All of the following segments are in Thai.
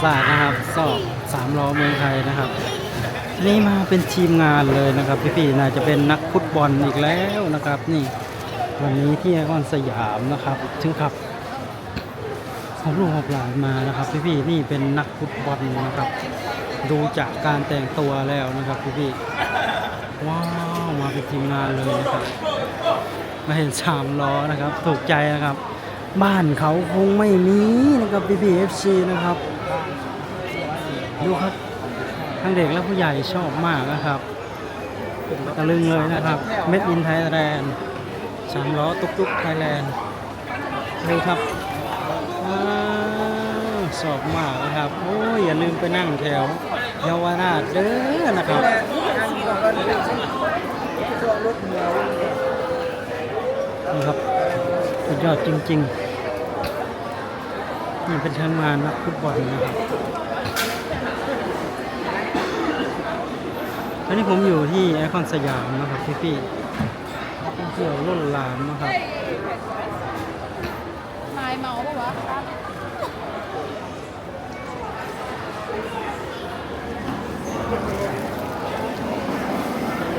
เมืองไทยนะครับทีนี่มาเป็นทีมงานเลยนะครับพี่ๆน่าจะเป็นนักฟุตบอลอีกแล้วนะครับ นี่ วันนี้ที่ไอคอนสยามนะครับ ถึงขับของลูกของหลานมานะครับ พี่ๆนี่เป็นนักฟุตบอลนะครับ ดูจากการแต่งตัวแล้วนะครับพี่ๆว้าวมาเป็นทีมงานเลยนะครับมาเห็นสามล้อนะครับ ถูกใจนะครับ บ้านเขาคงไม่มีนะครับ BBFC นะครับ ดูครับทั้งเด็กและผู้ใหญ่ชอบมากนะครับตะลึงเลยนะครับ Made in Thailand สามล้อตุ๊กตุ๊กไทยแลนด์ดูครับว้าวชอบมากนะครับ โอ้ยอย่าลืมไปนั่งแถวเยาวราชเด้อนะครับนี่ครับสุดยอดจริงๆนี่เป็นทางงานนักฟุตบอลนะครับ อันนี้ผมอยู่ที่ไอคอนสยามนะครับพี่พี่ๆนักท่องเที่ยวล้นหลามนะครับนายเมาปะวะ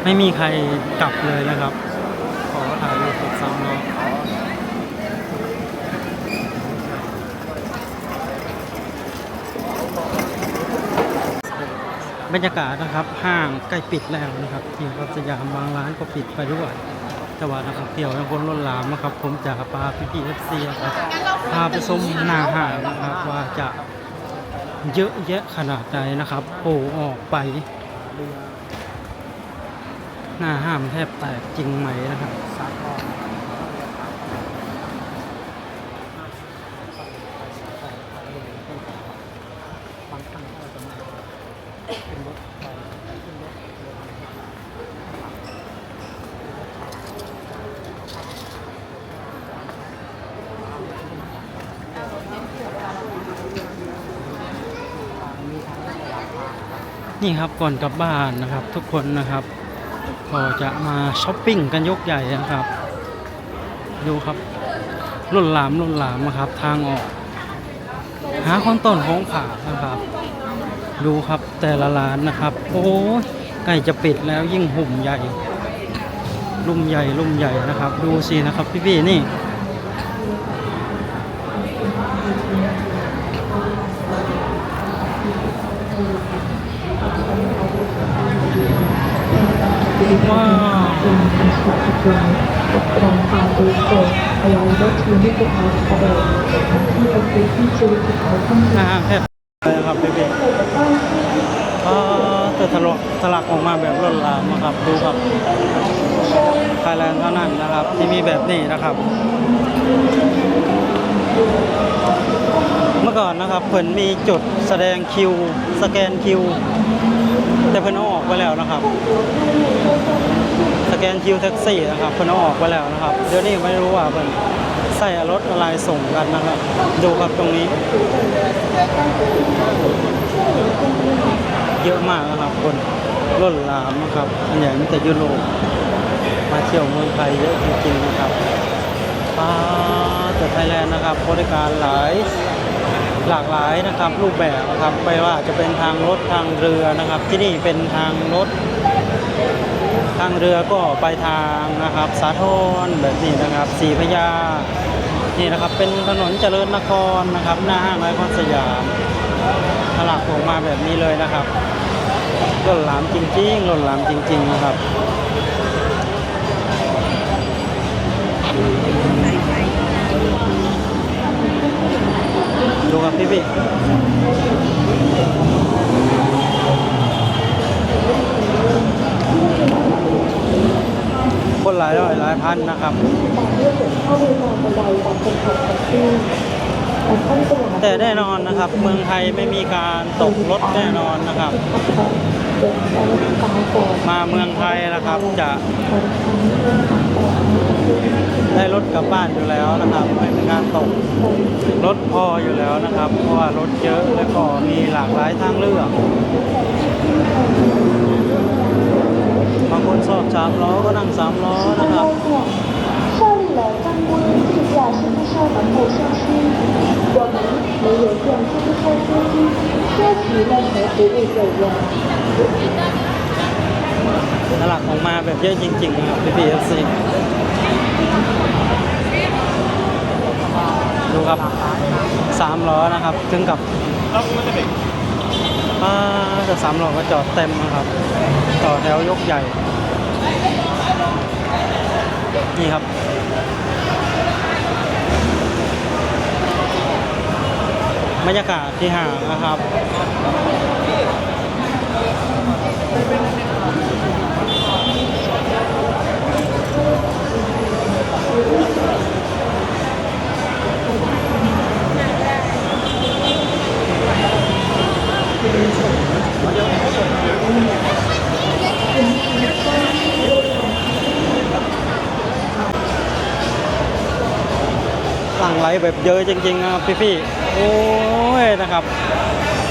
ไม่มีใครกลับเลยนะครับ ขอถ่ายรูปกับซ้ำเนาะ บรรยากาศนะครับห้างใกล้ปิดแล้วนะครับที่รัสยามบางร้านก็ปิดไปด้วยแต่ว่านักท่องเที่ยวยังคนล้นหลามนะครับ ผมจะพาพี่พีเอฟซีครับพาไปชมหน้าห้างนะครับว่าจะเยอะแยะขนาดใดนะครับโผล่ออกไป หน้าห้ามแทบแตกจริงไหมนะครับ นี่ครับก่อนกลับบ้านนะครับ ทุกคนนะครับก็จะมาช้อปปิ้งกันยกใหญ่นะครับ ดูครับรุ่นหลามรุ่นหลามนะครับ ทางออก หาคนต้นของขานะครับ ดูครับแต่ละร้านนะครับ โอ้ยใกล้จะปิดแล้วยิ่งหุ่มใหญ่ ลุ่มใหญ่ลุ่มใหญ่นะครับ ดูสินะครับพี่ๆนี่ว้าวของความรู้สึกพยายามลดทุนที่เป็ นเอากระโดดที่เป็นพื้นที่ชีวิตที่เขาต้อน้าห้างแทบเลยนะครับพี่พี่ก็แต่ทะลุทะลักออกมาแบบล้นหลามนะครับดูครับไทยแลนด์เท่านั้นนะครับ ที่มีแบบนี้นะครับ เมื่อก่อนนะครับเพิ่นมีจุดแสดงคิว สแกนคิว แต่เพิ่นเอาออกไปแล้วนะครับ สแกนคิวแท็กซี่นะครับเพิ่นเอาออกไปแล้วนะครับเดี๋ยวนี้ไม่รู้ว่าเพิ่น ใส่รถอะไรส่งกันนะครับ ดูครับตรงนี้ เยอะมากนะครับคนล้นหลามนะครับอันใหญ่มีแต่ยุโรปมาเที่ยวเมืองไทยเยอะจริงๆนะครับปาแต่ไทยแลนด์นะครับบริการหลายหลากหลายนะครับรูปแบบนะครับไม่ว่าจะเป็นทางรถทางเรือนะครับ ที่นี่เป็นทางรถ ทางเรือก็ไปทางนะครับ สาทรแบบนี้นะครับสีพยา นี่นะครับเป็นถนนเจริญนครนะครับ หน้าห้างไอคอนสยามตลักออกมาแบบนี้เลยนะครับล่นหลามจริงๆล่นหลามจริง ๆ นะครับดูครับพี่พี่ายร้อยหลายพันนะครับ แต่แน่นอนนะครับ เมืองไทยไม่มีการตกรถแน่นอนนะครับ มาเมืองไทยนะครับจะได้รถกลับบ้านอยู่แล้วนะครับ ไม่มีการตกรถพออยู่แล้วนะครับ เพราะว่ารถเยอะและก็มีหลากหลายทางเลือก อบสามล้อก็นั่งสามล้อนะครับ 设立了张国立自驾出租车等候社区。我们没有电出租车司机，车企 任何服务费用。 ตลาดออกมาแบบเยอะจริงๆนะครับพี่พีเอฟซีดูครับสามล้อนะครับ ถึงกับอ่าแต่สามล้อก็จอดเต็มนะครับ ต่อแถวยกใหญ่ นี่ครับ บรรยากาศที่ห่างนะครับ ไหลแบบเยอะจริงๆนะครับพี่ๆโอ้ยนะครับ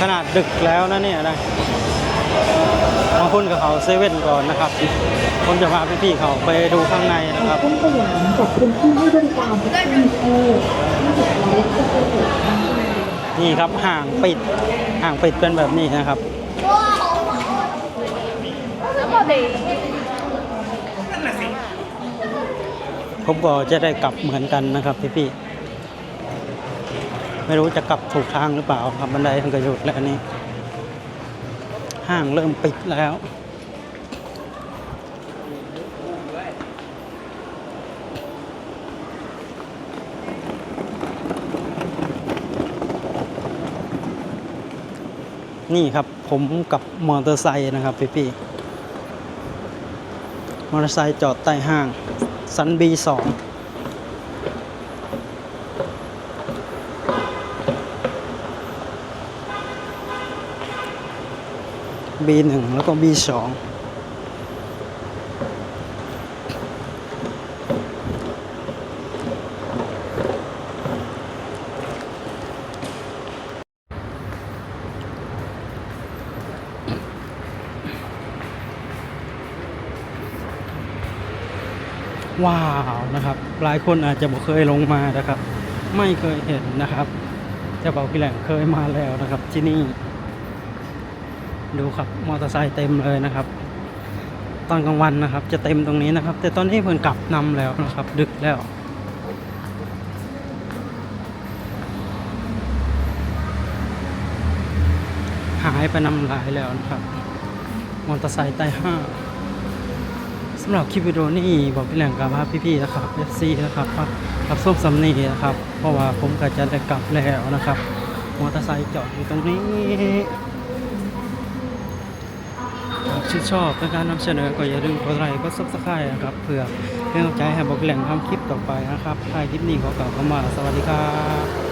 ขนาดดึกแล้วนะเนี่ยนะบางคนกับเขาเซเว่นก่อนนะครับ ผมจะพาพี่ๆเขาไปดูข้างในนะครับต้นสยามจัดพื้นที่ให้บริการแท็กซี่เออที่เด็กไลฟ์ก็จะเปิดทั้งวันนี่ครับห่างปิดห่างปิดเป็นแบบนี้นะครับผมก็จะได้กลับเหมือนกันนะครับพี่ๆ ไม่รู้จะกลับถูกทางหรือเปล่าครับบันไดมันก็หยุดแล้วนี่ห้างเริ่มปิดแล้วนี่ครับผมกับมอเตอร์ไซค์นะครับพี่ๆมอเตอร์ไซค์จอดใต้ห้าง สันบีสอง บีหนึ่งแล้วก็บีสองว้าวนะครับ หลายคนอาจจะบ่เคยลงมานะครับ ไม่เคยเห็นนะครับจะบอกพี่แหล่งเคยมาแล้วนะครับที่นี่ ดูครับมอเตอร์ไซค์เต็มเลยนะครับ ตอนกลางวันนะครับ จะเต็มตรงนี้นะครับ แต่ตอนนี้เพิ่นกลับนำแล้วนะครับ ดึกแล้วหายไปนำหลายแล้วนะครับ มอเตอร์ไซค์ใต้ห้าสำหรับคลิปวิดีโอนี้บอกพี่แหล่งกับพี่ๆนะครับ FC นะครับว่ารับส้มสำนีนะครับ เพราะว่าผมก็จะได้กลับแล้วนะครับ มอเตอร์ไซค์จอดอยู่ตรงนี้ากชื่นชอบในการนำเสนอก็อย่าลืมกดไลค์กดซับสไครต์นะครับเพื่อเป็นกำลังใจให้บอกแหล่งทำคลิปต่อไปนะครับท้ายคลิปนี้ขอกล่าวคำว่าสวัสดีครับ